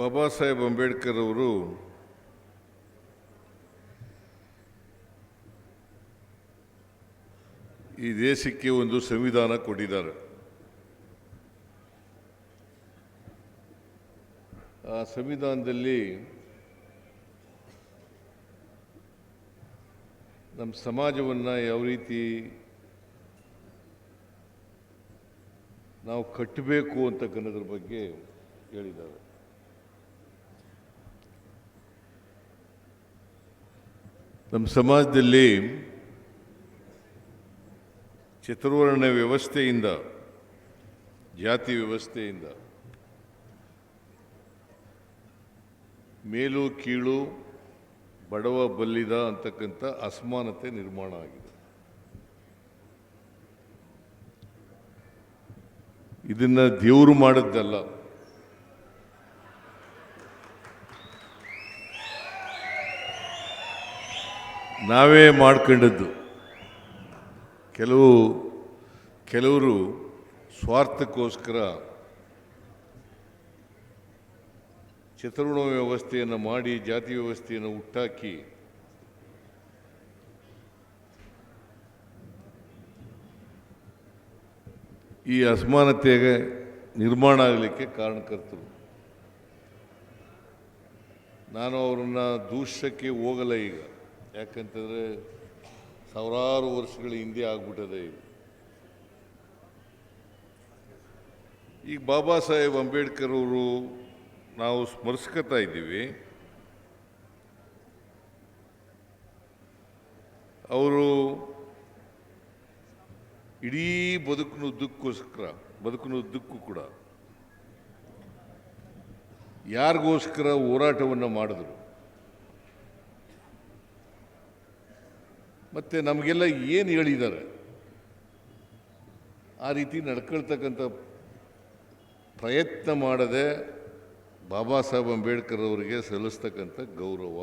ಬಾಬಾ ಸಾಹೇಬ್ ಅಂಬೇಡ್ಕರ್ ಅವರು ಈ ದೇಶಕ್ಕೆ ಒಂದು ಸಂವಿಧಾನ ಕೊಟ್ಟಿದ್ದಾರೆ. ಆ ಸಂವಿಧಾನದಲ್ಲಿ ನಮ್ಮ ಸಮಾಜವನ್ನು ಯಾವ ರೀತಿ ನಾವು ಕಟ್ಟಬೇಕು ಅಂತಕ್ಕನ್ನೋದ್ರ ಬಗ್ಗೆ ಹೇಳಿದ್ದಾರೆ. ನಮ್ಮ ಸಮಾಜದಲ್ಲಿ ಚತುರ್ವರ್ಣ ವ್ಯವಸ್ಥೆಯಿಂದ, ಜಾತಿ ವ್ಯವಸ್ಥೆಯಿಂದ ಮೇಲು, ಕೀಳು, ಬಡವ, ಬಲ್ಲಿದ ಅಂತಕ್ಕಂಥ ಅಸಮಾನತೆ ನಿರ್ಮಾಣ ಆಗಿದೆ. ಇದನ್ನು ದೇವರು ಮಾಡಿದ್ದಲ್ಲ. ನಾವೇ ಮಾಡ್ಕೊಂಡದ್ದು. ಕೆಲವು, ಕೆಲವರು ಸ್ವಾರ್ಥಕ್ಕೋಸ್ಕರ ಚತುರ್ಣ ವ್ಯವಸ್ಥೆಯನ್ನು ಮಾಡಿ ಜಾತಿ ವ್ಯವಸ್ಥೆಯನ್ನು ಹುಟ್ಟಾಕಿ ಈ ಅಸಮಾನತೆಗೆ ನಿರ್ಮಾಣ ಆಗಲಿಕ್ಕೆ ಕಾರಣಕರ್ತರು. ನಾನು ಅವರನ್ನು ದೂಷಕ್ಕೆ ಹೋಗಲ್ಲ ಈಗ. ಯಾಕಂತಂದರೆ ಸಾವಿರಾರು ವರ್ಷಗಳ ಹಿಂದೆ ಆಗ್ಬಿಟ್ಟದೆ ಈಗ ಬಾಬಾ ಸಾಹೇಬ್ ಅಂಬೇಡ್ಕರ್ ಅವರು ನಾವು ಸ್ಮರಿಸ್ಕೊತಾ ಇದ್ದೀವಿ. ಅವರು ಇಡೀ ಬದುಕಿನ ಉದ್ದಕ್ಕೋಸ್ಕರ, ಬದುಕಿನ ಉದ್ದಕ್ಕೂ ಕೂಡ ಯಾರಿಗೋಸ್ಕರ ಹೋರಾಟವನ್ನು ಮಾಡಿದ್ರು? ಮತ್ತೆ ನಮಗೆಲ್ಲ ಏನು ಹೇಳಿದ್ದಾರೆ? ಆ ರೀತಿ ನಡ್ಕೊಳ್ತಕ್ಕಂಥ ಪ್ರಯತ್ನ ಮಾಡದೆ ಬಾಬಾ ಸಾಹೇಬ್ ಅಂಬೇಡ್ಕರ್ ಅವರಿಗೆ ಸಲ್ಲಿಸ್ತಕ್ಕಂಥ ಗೌರವ.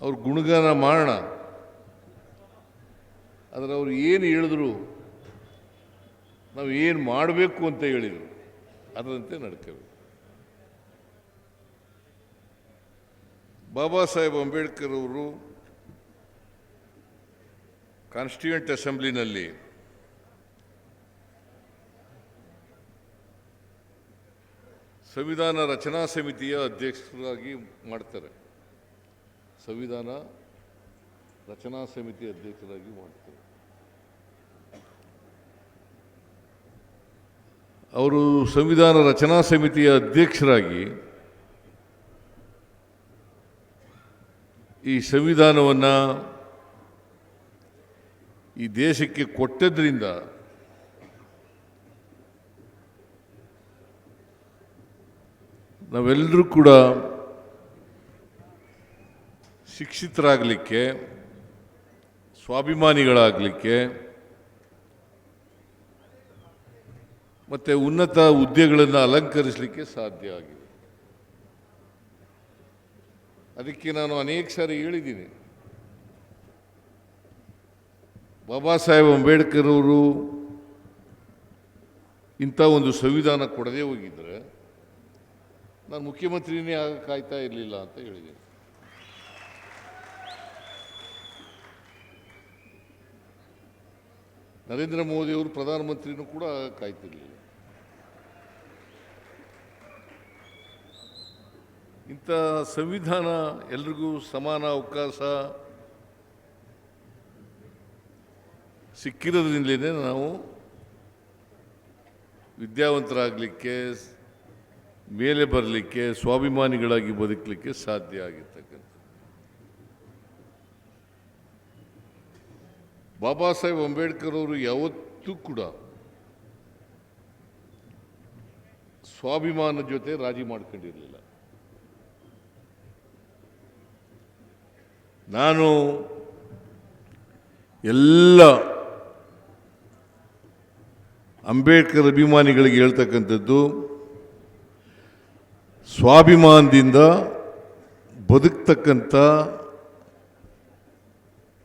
ಅವ್ರ ಗುಣಗಾನ ಮಾಡೋಣ. ಆದರೆ ಅವ್ರು ಏನು ಹೇಳಿದ್ರು? ನಾವು ಏನು ಮಾಡಬೇಕು ಅಂತ ಹೇಳಿದರು. ಅದರಂತೆ ನಡ್ಕೋಬೇಕು. ಬಾಬಾ ಸಾಹೇಬ್ ಅಂಬೇಡ್ಕರ್ ಅವರು ಕಾನ್ಸ್ಟಿಟ್ಯೂಂಟ್ ಅಸೆಂಬ್ಲಿನಲ್ಲಿ ಸಂವಿಧಾನ ರಚನಾ ಸಮಿತಿಯ ಅಧ್ಯಕ್ಷರಾಗಿ ಮಾಡ್ತಾರೆ. ಸಂವಿಧಾನ ರಚನಾ ಸಮಿತಿ ಅಧ್ಯಕ್ಷರಾಗಿ ಮಾಡ್ತಾರೆ. ಅವರು ಸಂವಿಧಾನ ರಚನಾ ಸಮಿತಿಯ ಅಧ್ಯಕ್ಷರಾಗಿ ಈ ಸಂವಿಧಾನವನ್ನು ಈ ದೇಶಕ್ಕೆ ಕೊಟ್ಟದ್ರಿಂದ ನಾವೆಲ್ಲರೂ ಕೂಡ ಶಿಕ್ಷಿತರಾಗಲಿಕ್ಕೆ, ಸ್ವಾಭಿಮಾನಿಗಳಾಗಲಿಕ್ಕೆ, ಮತ್ತು ಉನ್ನತ ಹುದ್ದೆಗಳನ್ನು ಅಲಂಕರಿಸಲಿಕ್ಕೆ ಸಾಧ್ಯ ಆಗಿದೆ. ಅದಕ್ಕೆ ನಾನು ಅನೇಕ ಸಾರಿ ಹೇಳಿದ್ದೀನಿ. ಬಾಬಾ ಸಾಹೇಬ್ ಅಂಬೇಡ್ಕರ್ ಅವರು ಇಂಥ ಒಂದು ಸಂವಿಧಾನ ಕೊಡದೇ ಹೋಗಿದ್ರೆ ನಾನು ಮುಖ್ಯಮಂತ್ರಿನೇ ಆಗ ಕಾಯ್ತಾ ಇರಲಿಲ್ಲ ಅಂತ ಹೇಳಿದ್ದೀನಿ. ನರೇಂದ್ರ ಮೋದಿಯವರು ಪ್ರಧಾನಮಂತ್ರಿನೂ ಕೂಡ ಕಾಯ್ತಿರ್ಲಿಲ್ಲ. ಇಂಥ ಸಂವಿಧಾನ ಎಲ್ರಿಗೂ ಸಮಾನ ಅವಕಾಶ ಸಿಕ್ಕಿರೋದ್ರಿಂದಲೇ ನಾವು ವಿದ್ಯಾವಂತರಾಗಲಿಕ್ಕೆ, ಮೇಲೆ ಬರಲಿಕ್ಕೆ, ಸ್ವಾಭಿಮಾನಿಗಳಾಗಿ ಬದುಕಲಿಕ್ಕೆ ಸಾಧ್ಯ ಆಗಿರ್ತಕ್ಕಂಥ ಬಾಬಾ ಸಾಹೇಬ್ ಅಂಬೇಡ್ಕರ್ ಅವರು ಯಾವತ್ತೂ ಕೂಡ ಸ್ವಾಭಿಮಾನ ಜೊತೆ ರಾಜಿ ಮಾಡ್ಕೊಂಡಿರಲಿಲ್ಲ. ನಾನು ಎಲ್ಲ ಅಂಬೇಡ್ಕರ್ ಅಭಿಮಾನಿಗಳಿಗೆ ಹೇಳ್ತಕ್ಕಂಥದ್ದು, ಸ್ವಾಭಿಮಾನದಿಂದ ಬದುಕ್ತಕ್ಕಂಥ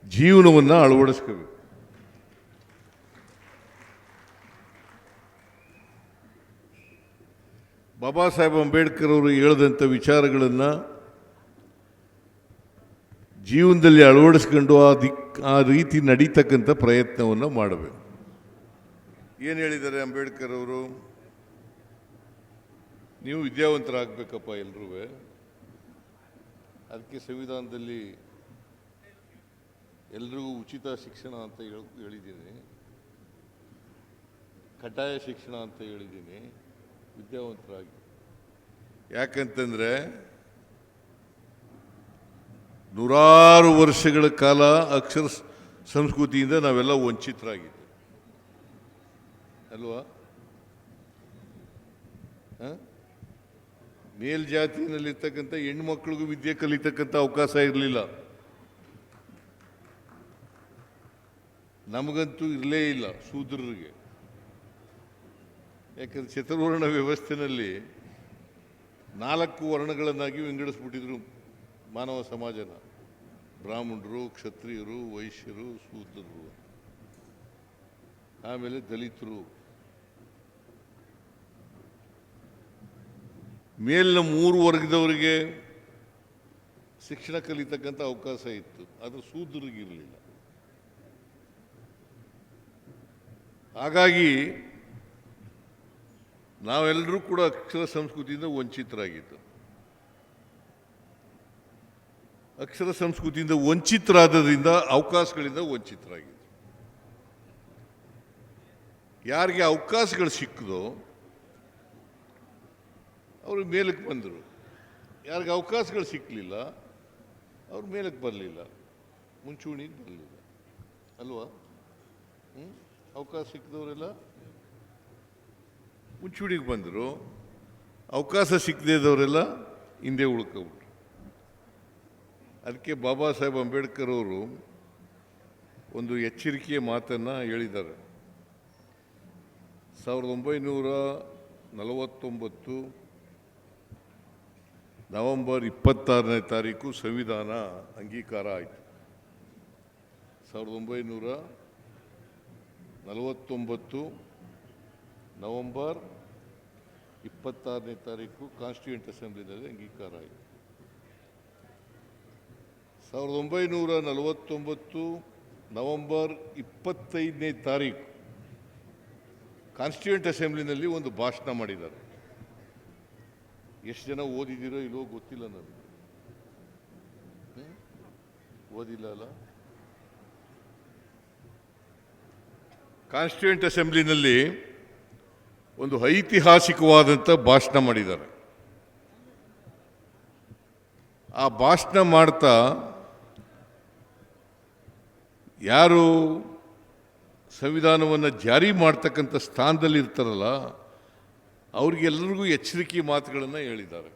ಜೀವನವನ್ನು ಅಳವಡಿಸ್ಕೋಬೇಕು. ಬಾಬಾ ಸಾಹೇಬ್ ಅಂಬೇಡ್ಕರ್ ಅವರು ಹೇಳಿದಂಥ ವಿಚಾರಗಳನ್ನು ಜೀವನದಲ್ಲಿ ಅಳವಡಿಸ್ಕೊಂಡು ಆ ದಿಕ್, ಆ ರೀತಿ ನಡೀತಕ್ಕಂಥ ಪ್ರಯತ್ನವನ್ನು ಮಾಡಬೇಕು. ಏನು ಹೇಳಿದ್ದಾರೆ ಅಂಬೇಡ್ಕರ್ ಅವರು? ನೀವು ವಿದ್ಯಾವಂತರಾಗಬೇಕಪ್ಪ ಎಲ್ರೂ. ಅದಕ್ಕೆ ಸಂವಿಧಾನದಲ್ಲಿ ಎಲ್ರಿಗೂ ಉಚಿತ ಶಿಕ್ಷಣ ಅಂತ ಹೇಳ್- ಹೇಳಿದ್ದೀನಿ. ಕಡ್ಡಾಯ ಶಿಕ್ಷಣ ಅಂತ ಹೇಳಿದ್ದೀನಿ. ವಿದ್ಯಾವಂತರಾಗಿ. ಯಾಕಂತಂದರೆ ನೂರಾರು ವರ್ಷಗಳ ಕಾಲ ಅಕ್ಷರ ಸಂಸ್ಕೃತಿಯಿಂದ ನಾವೆಲ್ಲ ವಂಚಿತರಾಗಿದ್ದೆ ಅಲ್ವಾ? ಹ? ಮೇಲ್ಜಾತಿನಲ್ಲಿರ್ತಕ್ಕಂಥ ಹೆಣ್ಮಕ್ಳಿಗೂ ವಿದ್ಯೆ ಕಲಿತಕ್ಕಂಥ ಅವಕಾಶ ಇರಲಿಲ್ಲ. ನಮಗಂತೂ ಇರಲೇ ಇಲ್ಲ ಶೂದ್ರರಿಗೆ. ಯಾಕಂದ್ರೆ ಚತುರ್ವರ್ಣ ವ್ಯವಸ್ಥೆನಲ್ಲಿ ನಾಲ್ಕು ವರ್ಣಗಳನ್ನಾಗಿ ವಿಂಗಡಿಸ್ಬಿಟ್ಟಿದ್ರು. ಮಾನವ ಸಮಾಜನ, ಬ್ರಾಹ್ಮಣರು, ಕ್ಷತ್ರಿಯರು, ವೈಶ್ಯರು, ಸೂತ್ರರು, ಆಮೇಲೆ ದಲಿತರು. ಮೇಲಿನ ಮೂರು ವರ್ಗದವರಿಗೆ ಶಿಕ್ಷಣ ಕಲಿತಕ್ಕಂಥ ಅವಕಾಶ ಇತ್ತು. ಅದು ಸೂದ್ರಿಗಿರಲಿಲ್ಲ ಹಾಗಾಗಿ ನಾವೆಲ್ಲರೂ ಕೂಡ ಅಕ್ಷರ ಸಂಸ್ಕೃತಿಯಿಂದ ವಂಚಿತರಾಗಿದ್ದು ಅಕ್ಷರ ಸಂಸ್ಕೃತಿಯಿಂದ ವಂಚಿತರಾದದ್ರಿಂದ ಅವಕಾಶಗಳಿಂದ ವಂಚಿತರಾಗಿದ್ದು ಯಾರಿಗೆ ಅವಕಾಶಗಳು ಸಿಕ್ಕದೋ ಅವರು ಮೇಲಕ್ಕೆ ಬಂದರು. ಯಾರಿಗೆ ಅವಕಾಶಗಳು ಸಿಕ್ಕಲಿಲ್ಲ ಅವ್ರು ಮೇಲಕ್ಕೆ ಬರಲಿಲ್ಲ. ಮುಂಚೂಣಿಗೆ ಬರಲಿಲ್ಲ. ಅಲ್ವಾ? ಹ್ಞೂ ಅವಕಾಶ ಸಿಕ್ಕಿದವರೆಲ್ಲ ಮುಂಚೂಣಿಗೆ ಬಂದರು. ಅವಕಾಶ ಸಿಕ್ಕದೇ ಇದ್ದವರೆಲ್ಲ ಹಿಂದೆ ಉಳ್ಕೊಬಿಟ್ರು ಅದಕ್ಕೆ ಬಾಬಾ ಸಾಹೇಬ್ ಅಂಬೇಡ್ಕರ್ ಅವರು ಒಂದು ಎಚ್ಚರಿಕೆಯ ಮಾತನ್ನು ಹೇಳಿದ್ದಾರೆ. ಸಾವಿರದ ಒಂಬೈನೂರ ನಲವತ್ತೊಂಬತ್ತು ನವೆಂಬರ್ ಇಪ್ಪತ್ತಾರನೇ ತಾರೀಕು ಸಂವಿಧಾನ ಅಂಗೀಕಾರ ಆಯಿತು. ಸಾವಿರದ ಒಂಬೈನೂರ ನಲವತ್ತೊಂಬತ್ತು ನವಂಬರ್ ಇಪ್ಪತ್ತಾರನೇ ತಾರೀಕು ಕಾನ್ಸ್ಟಿಟ್ಯೂಂಟ್ ಅಸೆಂಬ್ಲಿನಲ್ಲಿ ಅಂಗೀಕಾರ ಆಯಿತು. ಸಾವಿರದ ಒಂಬೈನೂರ ನಲವತ್ತೊಂಬತ್ತು ನವೆಂಬರ್ ಇಪ್ಪತ್ತೈದನೇ ತಾರೀಕು ಕಾನ್ಸ್ಟಿಟ್ಯೂಂಟ್ ಅಸೆಂಬ್ಲಿನಲ್ಲಿ ಒಂದು ಭಾಷಣ ಮಾಡಿದ್ದಾರೆ. ಎಷ್ಟು ಜನ ಓದಿದ್ದೀರೋ ಇಲ್ಲೋ ಗೊತ್ತಿಲ್ಲ ನನಗೆ? ಓದಿಲ್ಲ ಅಲ್ಲ? ಕಾನ್ಸ್ಟಿಟ್ಯೂಂಟ್ ಅಸೆಂಬ್ಲಿನಲ್ಲಿ ಒಂದು ಐತಿಹಾಸಿಕವಾದಂಥ ಭಾಷಣ ಮಾಡಿದ್ದಾರೆ. ಆ ಭಾಷಣ ಮಾಡ್ತಾ ಯಾರು ಸಂವಿಧಾನವನ್ನು ಜಾರಿ ಮಾಡ್ತಕ್ಕಂಥ ಸ್ಥಾನದಲ್ಲಿ ಇರ್ತಾರಲ್ಲ ಅವ್ರಿಗೆಲ್ಲರಿಗೂ ಎಚ್ಚರಿಕೆ ಮಾತುಗಳನ್ನು ಹೇಳಿದ್ದಾರೆ.